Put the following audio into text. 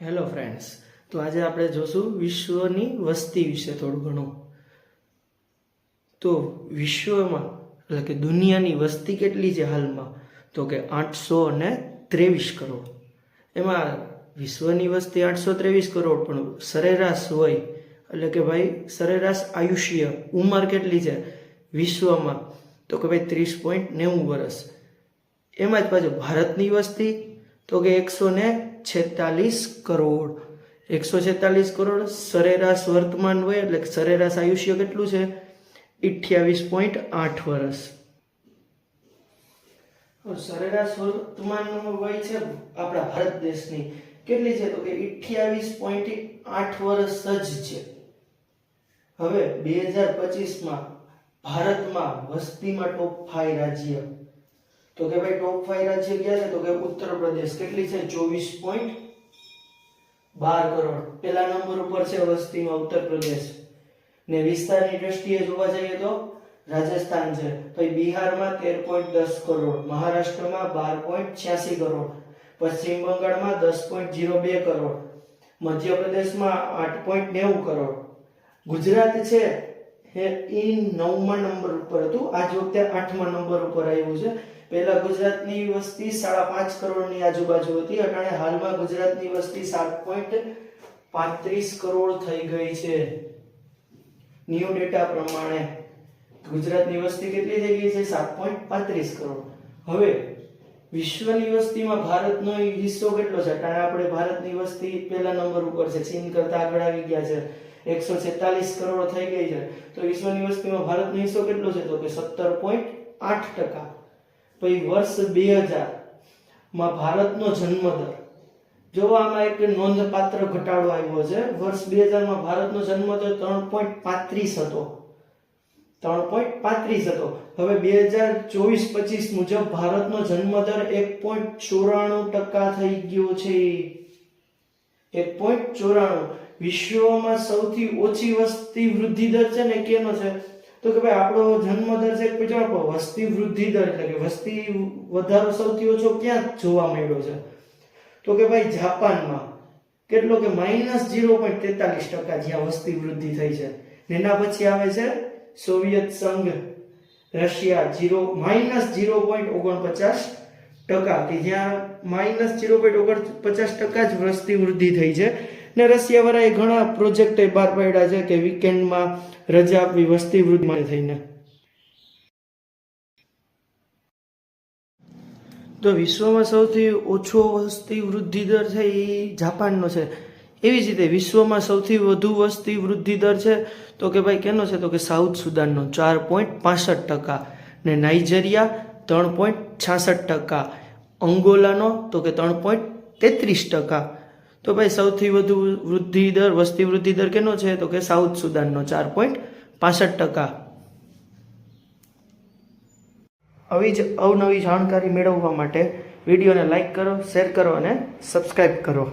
Hello friends તો આજે આપણે જોશું વિશ્વની વસ્તી વિશે થોડું ઘણું. તો વિશ્વમાં, એટલે કે દુનિયાની વસ્તી કેટલી છે હાલમાં? તો કે આઠસો ને ત્રેવીસ કરોડ. એમાં વિશ્વની વસ્તી આઠસો ત્રેવીસ કરોડ, પણ સરેરાશ હોય, એટલે કે ભાઈ સરેરાશ આયુષ્ય ઉંમર કેટલી છે વિશ્વમાં? તો કે ભાઈ ત્રીસ પોઈન્ટ નેવું વર્ષ એમાં જ પાછું ભારતની વસ્તી, તો કે એકસો ને છેતાલીસ કરોડ. એકસો છેતાલીસ કરોડ સરેરાશ વર્તમાન હોય એટલે સરેરાશ આયુષ્ય કેટલું છે? અઠ્યાવીસ પોઈન્ટ આઠ વર્ષ. સરેરાશ વર્તમાન વય છે આપણા ભારત દેશની. કેટલી છે? તો કે અઠ્યાવીસ પોઈન્ટ આઠ વર્ષ જ છે. હવે બે હજાર પચીસમાં ભારતમાં વસ્તીમાં ટોપ ફાઈવ રાજ્ય તો કે ભાઈ ટોપ 5 રાજ્ય ક્યાં છે, તો કે ઉત્તર પ્રદેશ. કેટલી છે? ચોવીસ પોઈન્ટ બાર કરોડ. પહેલા નંબર ઉપર છે વસ્તીમાં ઉત્તર પ્રદેશ. ને વિસ્તારની દ્રષ્ટિએ જોવા જઈએ તો રાજસ્થાન છે. પછી બિહારમાં તેર પોઈન્ટ દસ કરોડ. મહારાષ્ટ્રમાં બાર પોઈન્ટ છ્યાસી કરોડ. પશ્ચિમ બંગાળમાં દસ પોઈન્ટ જીરો બે કરોડ. મધ્યપ્રદેશમાં આઠ પોઈન્ટ નેવું કરોડ. ગુજરાત છે, એ નવમા નંબર ઉપર હતું. આજ વખતે આઠમા નંબર ઉપર આવ્યું છે. પહેલા ગુજરાતની વસ્તી સાડા પાંચ કરોડની આજુબાજુ હતી. અટાણે હાલમાં ગુજરાતની વસ્તી સાત પોઈન્ટ પાંત્રીસ કરોડ થઈ ગઈ છે. ન્યૂ ડેટા પ્રમાણે ગુજરાતની વસ્તી કેટલી થઈ ગઈ છે? સાત પોઈન્ટ પાંત્રીસ કરોડ. હવે વિશ્વની વસ્તીમાં ભારતનો હિસ્સો કેટલો છે? અટાણે આપણે ભારતની વસ્તી પહેલા નંબર ઉપર છે. ચીન કરતા આગળ આવી ગયા છે. એકસો છેતાલીસ કરોડ થઈ ગઈ છે. તો વિશ્વની વસ્તીમાં ભારતનો હિસ્સો કેટલો છે? તો કે સત્તર પોઈન્ટ આઠ ટકા. પછી વર્ષ બે હજારમાં ભારતનો જન્મદર. જો આમાં એક નોંધપાત્ર ઘટાડો આવ્યો છે. વર્ષ બે હજારમાં ભારતનો જન્મદર ત્રણ પોઈન્ટ પાંત્રીસ હતો. ત્રણ પોઈન્ટ પાંત્રીસ હતો. હવે બે હજાર ચોવીસ પચીસ મુજબ ભારતનો જન્મદર એક પોઈન્ટ ચોરાણું ટકા થઈ ગયો છે. એક પોઈન્ટ ચોરાણું. વિશ્વમાં સૌથી ઓછી વસ્તી વૃદ્ધિ દર છે ને કેનો છે? તો કે ભાઈ, આપણો જન્મ દર છે કે આપણો વસ્તી વૃદ્ધિ દર એટલે કે વસ્તી વધારો સૌથી ઓછો ક્યાં જોવા મળ્યો છે? તો કે ભાઈ, જાપાનમાં કેટલો કે માઇનસ ઝીરો પોઈન્ટ તેતાલીસ ટકા જ્યાં વસ્તી વૃદ્ધિ થઈ છે. એના પછી આવે છે સોવિયત સંઘ, Russia zero minus zero point ઓગણપચાસ ટકા, કે જ્યાં માઇનસ ઝીરો પોઈન્ટ ઓગણપચાસ ટકા જ વસ્તી વૃદ્ધિ થઈ છે. ને રશિયાવાળાએ ઘણા પ્રોજેક્ટ બહાર પાડ્યા છે કે વીકેન્ડમાં રજા આપવી, વસ્તી વૃદ્ધિ માટે થઈને. તો વિશ્વમાં સૌથી ઓછો વસ્તી વૃદ્ધિ દર છે એ જાપાનનો છે. એવી જ રીતે વિશ્વમાં સૌથી વધુ વસ્તી વૃદ્ધિ દર છે તો કે ભાઈ કેનો છે તો કે સાઉથ સુદાનનો, ચાર પોઈન્ટ પાસઠ ટકા. ને નાઇજેરિયા ત્રણ પોઈન્ટ છાસઠ ટકા. અંગોલાનો તો કે ત્રણ પોઈન્ટ તેત્રીસ ટકા. તો ભાઈ સૌથી વધુ વૃદ્ધિ દર, વસ્તી વૃદ્ધિ દર કેનો છે? તો કે સાઉથ સુદાનનો ચાર પોઈન્ટ પાસઠ ટકા. આવી જ અવનવી જાણકારી મેળવવા માટે વિડીયોને લાઇક કરો, શેર કરો અને સબસ્ક્રાઈબ કરો.